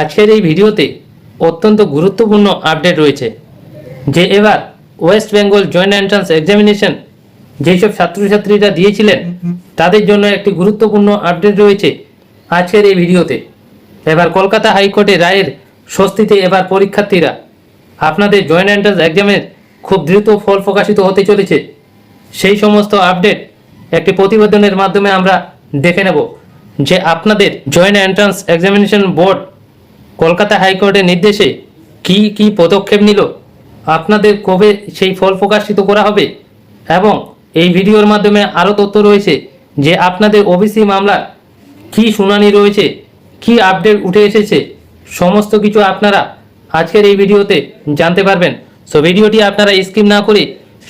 আজকের এই ভিডিওতে অত্যন্ত গুরুত্বপূর্ণ আপডেট রয়েছে, যে এবার West Bengal joint entrance examination যেসব ছাত্রছাত্রীরা দিয়েছিলেন, তাদের জন্য একটি গুরুত্বপূর্ণ আপডেট রয়েছে আজকের এই ভিডিওতে। এবার কলকাতা হাইকোর্টের রায়ের স্বস্তিতে এবার পরীক্ষার্থীরা, আপনাদের জয়েন্ট এন্ট্রান্স এক্সামের খুব দ্রুত ফল প্রকাশিত হতে চলেছে। সেই সমস্ত আপডেট একটি প্রতিবেদনের মাধ্যমে আমরা দেখে নেব যে আপনাদের joint entrance examination board Kolkata হাইকোর্টের নির্দেশে কি কি পদক্ষেপ নিল? আপনাদের কবে সেই ফল প্রকাশিত করা হবে? এবং এই ভিডিওর মাধ্যমে আরও তথ্য রয়েছে যে আপনাদের ওবিসি মামলার কি শুনানি রয়েছে, কি আপডেট উঠে এসেছে, সমস্ত কিছু আপনারা আজকের এই ভিডিওতে জানতে পারবেন। সো ভিডিওটি আপনারা স্কিপ না করে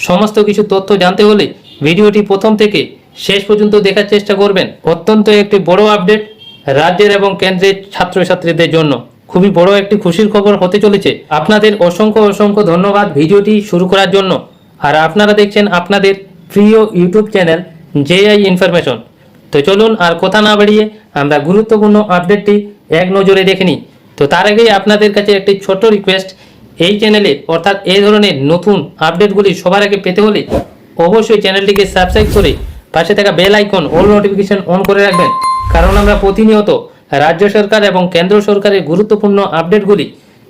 সমস্ত কিছু তথ্য জানতে হলে ভিডিওটি প্রথম থেকে শেষ পর্যন্ত দেখার চেষ্টা করবেন। অত্যন্ত একটি বড় আপডেট রাজ্যের এবং কেন্দ্রের ছাত্রছাত্রীদের জন্য। খুবই বড় একটি খুশির খবর হতে চলেছে। আপনাদের অসংখ্য অসংখ্য ধন্যবাদ ভিডিওটি শুরু করার জন্য। আর আপনারা দেখছেন আপনাদের প্রিয় ইউটিউব চ্যানেল জেআই ইনফরমেশন। তো চলুন আর কথা না বাড়িয়ে আমরা গুরুত্বপূর্ণ আপডেটটি এক নজরে দেখে নিই। তো তার আগেই আপনাদের কাছে একটি ছোট রিকোয়েস্ট এই চ্যানেলে অর্থাৎ এই ধরনের নতুন আপডেটগুলি সবার আগে পেতে হলে অবশ্যই চ্যানেলটিকে সাবস্ক্রাইব করে পাশে থাকা bell icon all notification on করে রাখবেন। কারণ আমরা প্রতিনিয়ত রাজ্য সরকার এবং কেন্দ্র সরকারের গুরুত্বপূর্ণ আপডেটগুলি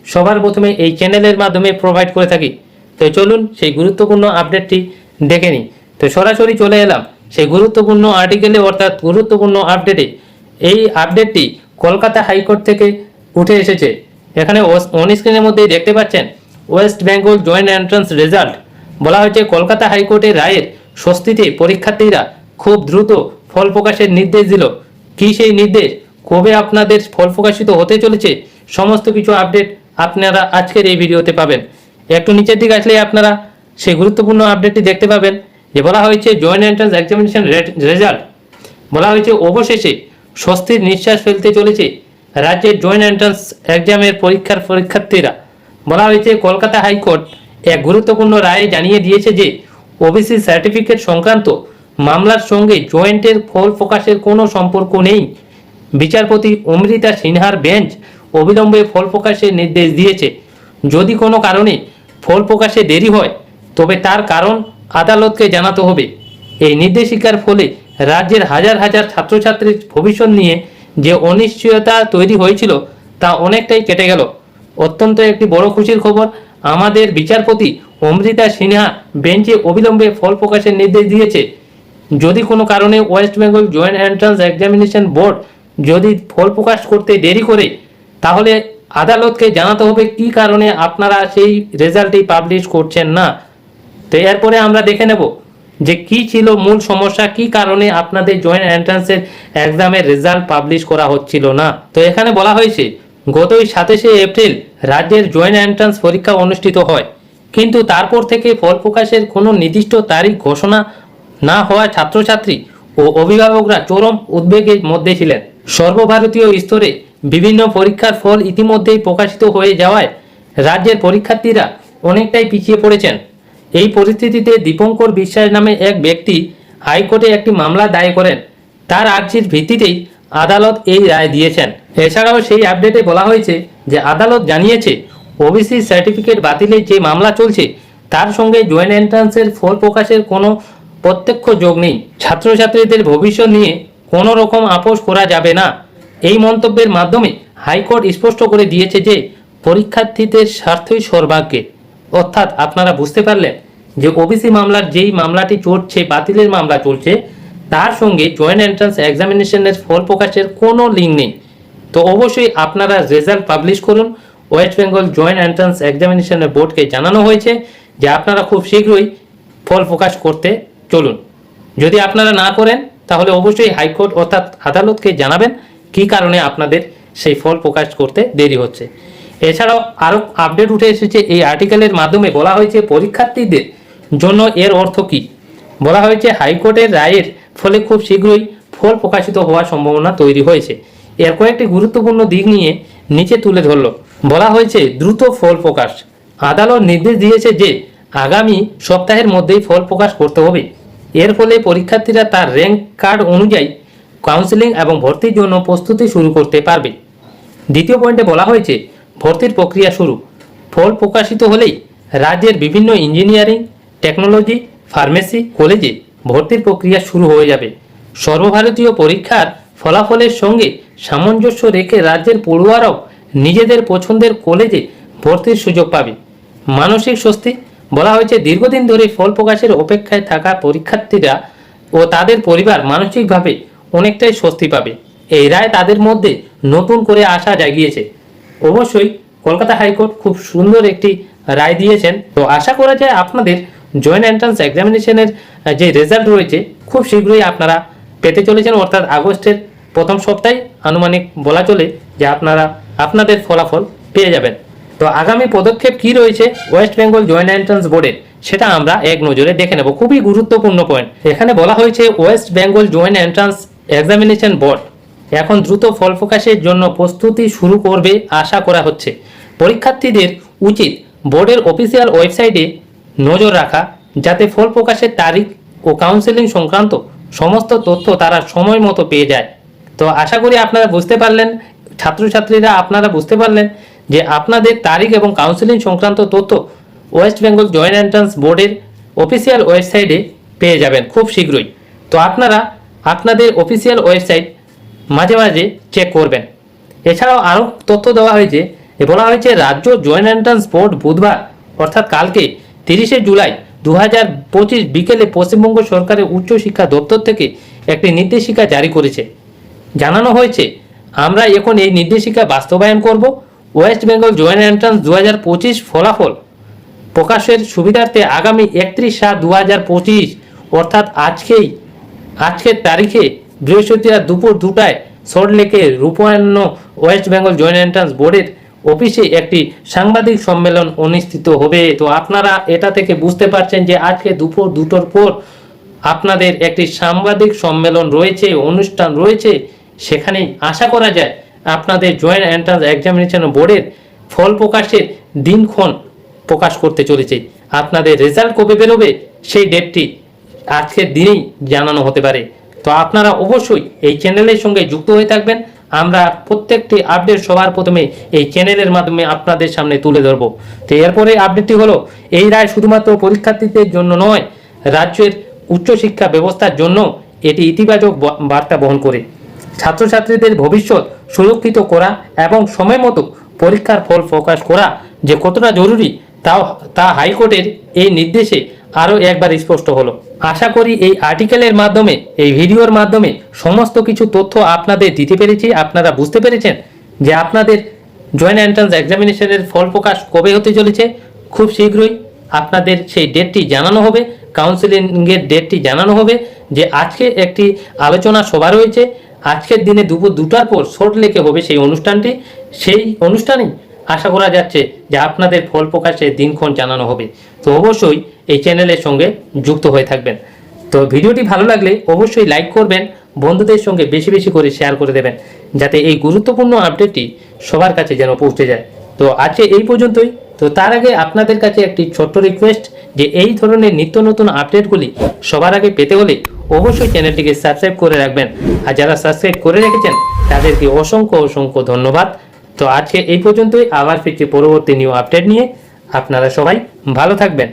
সবার প্রথমে এই চ্যানেলের মাধ্যমে প্রোভাইড করে থাকি। তো চলুন সেই গুরুত্বপূর্ণ আপডেটটি দেখে নিই। তো সরাসরি চলে এলাম সেই গুরুত্বপূর্ণ আর্টিকেলে অর্থাৎ গুরুত্বপূর্ণ আপডেটে এই আপডেটটি কলকাতা হাইকোর্ট থেকে উঠে এসেছে। এখানে অন স্ক্রিনের মধ্যেই দেখতে পাচ্ছেন West Bengal joint entrance result বলা হয়েছে, কলকাতা হাইকোর্টের রায়ের স্বস্তিতে পরীক্ষার্থীরা খুব দ্রুত ফল প্রকাশের নির্দেশ দিল। কি সেই নির্দেশ? কবে আপনাদের ফল প্রকাশিত হতে চলেছে, সমস্ত কিছু আপডেট আপনারা আজকের এই ভিডিওতে পাবেন। একটু নিচের দিকে আসলে আপনারা সেই গুরুত্বপূর্ণ আপডেটটি দেখতে পাবেন। যে বলা হয়েছে জয়েন্ট এন্ট্রান্স এক্সামিনেশন রেজাল্ট বলা হয়েছে, অবশেষে স্বস্তির নিঃশ্বাস ফেলতে চলেছে রাজ্যের জয়েন্ট এন্ট্রান্স এক্সামের পরীক্ষার পরীক্ষার্থীরা। বলা হয়েছে, কলকাতা হাইকোর্ট এক গুরুত্বপূর্ণ রায়ে জানিয়ে দিয়েছে যে ওবিসি সার্টিফিকেট সংক্রান্ত মামলার সঙ্গে জয়েন্টের ফল প্রকাশের কোনো সম্পর্ক নেই। বিচারপতি অমৃতা সিনহার বেঞ্চ অবিলম্বে ফল প্রকাশের নির্দেশ দিয়েছে। যদি কোনো কারণে ফল প্রকাশে দেরি হয়, তবে তার কারণ আদালতকে জানাতে হবে। এই নির্দেশিকার ফলে রাজ্যের হাজার হাজার ছাত্রছাত্রীর ভবিষ্যৎ নিয়ে যে অনিশ্চয়তা তৈরি হয়েছিল, তা অনেকটাই কেটে গেল। অত্যন্ত একটি বড় খুশির খবর, আমাদের বিচারপতি অমৃতা সিনহা বেঞ্চে অবিলম্বে ফল প্রকাশের নির্দেশ দিয়েছে। যদি কোনো কারণে West Bengal joint entrance examination board যদি ফল প্রকাশ করতে দেরি করে, তাহলে আদালতকে জানাতে হবে কি কারণে আপনারা সেই রেজাল্টই পাবলিশ করছেন না। তো এরপরে আমরা দেখে নেব যে কি ছিল মূল সমস্যা, কি কারণে আপনাদের জয়েন্ট এন্ট্রান্সের এক্সামের রেজাল্ট পাবলিশ করা হচ্ছিল না। তো এখানে বলা হয়েছে, গতই সাতাশে এপ্রিল রাজ্যের জয়েন্ট এন্ট্রান্স পরীক্ষা অনুষ্ঠিত হয়, কিন্তু তারপর থেকে ফল প্রকাশের কোনো নির্দিষ্ট তারিখ ঘোষণা না হওয়া ছাত্রছাত্রী ও অভিভাবকরা চরম উদ্বেগের মধ্যে ছিলেন। সর্বভারতীয় স্তরে বিভিন্ন পরীক্ষার ফল ইতিমধ্যেই প্রকাশিত হয়ে যাওয়ায় রাজ্যের পরীক্ষার্থীরা অনেকটাই পিছিয়ে পড়েছেন। এই পরিস্থিতিতে দীপঙ্কর বিশ্বাস নামে এক ব্যক্তি হাইকোর্টে একটি মামলা দায়ের করেন। তার আর্জির ভিত্তিতেই আদালত এই রায় দিয়েছেন। এছাড়াও সেই আপডেটে বলা হয়েছে যে আদালত জানিয়েছে, ওবিসি সার্টিফিকেট বাতিলের যে মামলা চলছে, তার সঙ্গে জয়েন্ট এন্ট্রান্সের ফল প্রকাশের কোনো প্রত্যক্ষ যোগ নেই। ছাত্রছাত্রীদের ভবিষ্যৎ নিয়ে কোনো রকম আপোষ করা যাবে না। এই মন্তব্যের মাধ্যমে হাইকোর্ট স্পষ্ট করে দিয়েছে যে, পরীক্ষার্থীদের স্বার্থই সর্বাগ্যে অর্থাৎ আপনারা বুঝতে পারলেন যে ওবিসি মামলার যেই মামলাটি চলছে, বাতিলের মামলা চলছে, তার সঙ্গে জয়েন্ট এন্ট্রান্স এক্সামিনেশনের ফল প্রকাশের কোনো লিঙ্ক নেই। তো অবশ্যই আপনারা রেজাল্ট পাবলিশ করুন। ওয়েস্ট বেঙ্গল জয়েন্ট এন্ট্রান্স এক্সামিনেশনের বোর্ডকে জানানো হয়েছে যে, আপনারা খুব শীঘ্রই ফল প্রকাশ করতে চলুন। যদি আপনারা না করেন তাহলে অবশ্যই হাইকোর্ট অর্থাৎ আদালতকে জানাবেন কী কারণে আপনাদের সেই ফল প্রকাশ করতে দেরি হচ্ছে। এছাড়াও আরও আপডেট উঠে এসেছে, এই আর্টিকেলের মাধ্যমে বলা হয়েছে পরীক্ষার্থীদের জন্য এর অর্থ কী? বলা হয়েছে, হাইকোর্টের রায়ের ফলে খুব শীঘ্রই ফল প্রকাশিত হওয়ার সম্ভাবনা তৈরি হয়েছে। এর কয়েকটি গুরুত্বপূর্ণ দিক নিয়ে নিচে তুলে ধরল। বলা হয়েছে, দ্রুত ফল প্রকাশ। আদালত নির্দেশ দিয়েছে যে, আগামী সপ্তাহের মধ্যেই ফল প্রকাশ করতে হবে। এর ফলে পরীক্ষার্থীরা তার র্যাঙ্ক কার্ড অনুযায়ী কাউন্সেলিং এবং ভর্তির জন্য প্রস্তুতি শুরু করতে পারবে। দ্বিতীয় পয়েন্টে বলা হয়েছে, ভর্তির প্রক্রিয়া শুরু। ফল প্রকাশিত হলেই রাজ্যের বিভিন্ন ইঞ্জিনিয়ারিং টেকনোলজি ফার্মেসি কলেজে ভর্তির প্রক্রিয়া শুরু হয়ে যাবে। সর্বভারতীয় পরীক্ষার ফলাফলের সঙ্গে সামঞ্জস্য রেখে রাজ্যের পড়ুয়ারাও নিজেদের পছন্দের কলেজে ভর্তির সুযোগ পাবে। মানসিক স্বস্তি বলা হয়েছে, দীর্ঘদিন ধরে ফল প্রকাশের অপেক্ষায় থাকা পরীক্ষার্থীরা ও তাদের পরিবার মানসিকভাবে অনেকটাই স্বস্তি পাবে। এই রায় তাদের মধ্যে নতুন করে আশা জাগিয়েছে। অবশ্যই কলকাতা হাইকোর্ট খুব সুন্দর একটি রায় দিয়েছেন। তো আশা করা যায় আপনাদের জয়েন্ট এন্ট্রান্স এক্সামিনেশনের যে রেজাল্ট রয়েছে, খুব শীঘ্রই আপনারা পেতে চলেছেন। অর্থাৎ আগস্টের প্রথম সপ্তাহে আনুমানিক বলা চলে যে আপনারা, আপনাদের ফলাফল পেয়ে যাবেন। তো আগামী পদক্ষেপ কি রয়েছে? ওয়েস্ট বেঙ্গল জয়েন্ট এন্ট্রান্স বোর্ডের সেটা আমরা এক নজরে দেখে নেব। খুবই গুরুত্বপূর্ণ পয়েন্ট এখানে বলা হয়েছে West Bengal joint entrance examination board এখন দ্রুত ফল প্রকাশের জন্য প্রস্তুতি শুরু করবে আশা করা হচ্ছে। পরীক্ষার্থীদের উচিত বোর্ডের অফিসিয়াল ওয়েবসাইটে নজর রাখা, যাতে ফল প্রকাশের তারিখ ও কাউন্সেলিং সংক্রান্ত সমস্ত তথ্য তারা সময় মতো পেয়ে যায়। তো আশা করি আপনারা বুঝতে পারলেন, ছাত্রছাত্রীরা আপনারা বুঝতে পারলেন। যে আপনাদের তারিখ এবং কাউন্সেলিং সংক্রান্ত তথ্য ওয়েস্ট বেঙ্গল জয়েন্ট এন্ট্রান্স বোর্ডের অফিসিয়াল ওয়েবসাইটে পেয়ে যাবেন খুব শীঘ্রই। তো আপনারা আপনাদের অফিসিয়াল ওয়েবসাইট মাঝে মাঝে চেক করবেন। এছাড়াও আরও তথ্য দেওয়া হয়েছে বলা হয়েছে রাজ্য জয়েন্ট এন্ট্রান্স বোর্ড বুধবার, অর্থাৎ কালকে তিরিশে জুলাই দু হাজার পঁচিশ বিকেলে পশ্চিমবঙ্গ সরকারের উচ্চশিক্ষা দপ্তর থেকে একটি নির্দেশিকা জারি করেছে। জানানো হয়েছে, আমরা এখন এই নির্দেশিকা বাস্তবায়ন করব ওয়েস্ট বেঙ্গল জয়েন্ট এন্ট্রান্স দু হাজার পঁচিশ ফলাফল প্রকাশের সুবিধার্থে আগামী একত্রিশ সাত দু হাজার পঁচিশ, অর্থাৎ আজকেই, আজকের তারিখে বৃহস্পতিবার দুপুর দুটায় সল্টলেকে রূপায়ণ ওয়েস্ট বেঙ্গল জয়েন্ট এন্ট্রান্স বোর্ডের অফিসে একটি সাংবাদিক সম্মেলন অনুষ্ঠিত হবে। তো আপনারা এটা থেকে বুঝতে পারছেন যে আজকে দুপুর দুটোর পর আপনাদের একটি সাংবাদিক সম্মেলন রয়েছে, অনুষ্ঠান রয়েছে সেখানে আশা করা যায় আপনাদের জয়েন্ট এন্ট্রান্স এক্সামিনেশন বোর্ডের ফল প্রকাশের দিনক্ষণ প্রকাশ করতে চলেছে। আপনাদের রেজাল্ট কবে বেরোবে, সেই ডেটটি আজকের দিনেই জানানো হতে পারে। তো আপনারা অবশ্যই এই চ্যানেলের সঙ্গে যুক্ত হয়ে থাকবেন। আমরা প্রত্যেকটি আপডেট সবার প্রথমে এই চ্যানেলের মাধ্যমে আপনাদের সামনে তুলে ধরব। তো এরপরে আপডেটটি হলো, এই রায় শুধুমাত্র পরীক্ষার্থীদের জন্য নয়, রাজ্যের উচ্চশিক্ষা ব্যবস্থার জন্য এটি ইতিবাচক বার্তা বহন করে। ছাত্রছাত্রীদের ভবিষ্যৎ সুরক্ষিত করা এবং সময় মতো পরীক্ষার ফল প্রকাশ করা যে কতটা জরুরি তাও, তা হাইকোর্টের এই নির্দেশে আরও একবার স্পষ্ট হলো। আশা করি এই আর্টিকেলের মাধ্যমে, এই ভিডিওর মাধ্যমে সমস্ত কিছু তথ্য আপনাদের দিতে পেরেছি। আপনারা বুঝতে পেরেছেন যে আপনাদের জয়েন্ট এন্ট্রান্স এক্সামিনেশনের ফল প্রকাশ কবে হতে চলেছে। খুব শীঘ্রই আপনাদের সেই ডেটটি জানানো হবে কাউন্সিলিংয়ের ডেটটি জানানো হবে, যে আজকে একটি আলোচনা সভা রয়েছে। আজকের দিনে দুপুর দুটার পর শর্ট লেকে হবে সেই অনুষ্ঠানটি, সেই অনুষ্ঠানেই আশা করা যাচ্ছে যে আপনাদের ফল প্রকাশের দিনক্ষণ জানানো হবে। তো অবশ্যই এই চ্যানেলের সঙ্গে যুক্ত হয়ে থাকবেন। তো ভিডিওটি ভালো লাগলে অবশ্যই লাইক করবেন, বন্ধুদের সঙ্গে বেশি বেশি করে শেয়ার করে দেবেন, যাতে এই গুরুত্বপূর্ণ আপডেটটি সবার কাছে যেন পৌঁছে যায়। তো আজকে এই পর্যন্তই। তো তার আগে আপনাদের কাছে একটি ছোট্ট রিকোয়েস্ট যে এই ধরনের নিত্য নতুন আপডেটগুলি সবার আগে পেতে হলে অবশ্যই চ্যানেলটিকে সাবস্ক্রাইব করে রাখবেন। আর যারা সাবস্ক্রাইব করে রেখেছেন, তাদেরকে অসংখ্য অসংখ্য ধন্যবাদ। তো আজকে এই পর্যন্তই। আবার ফিরছি পরবর্তী নিউ আপডেট নিয়ে। আপনারা সবাই ভালো থাকবেন।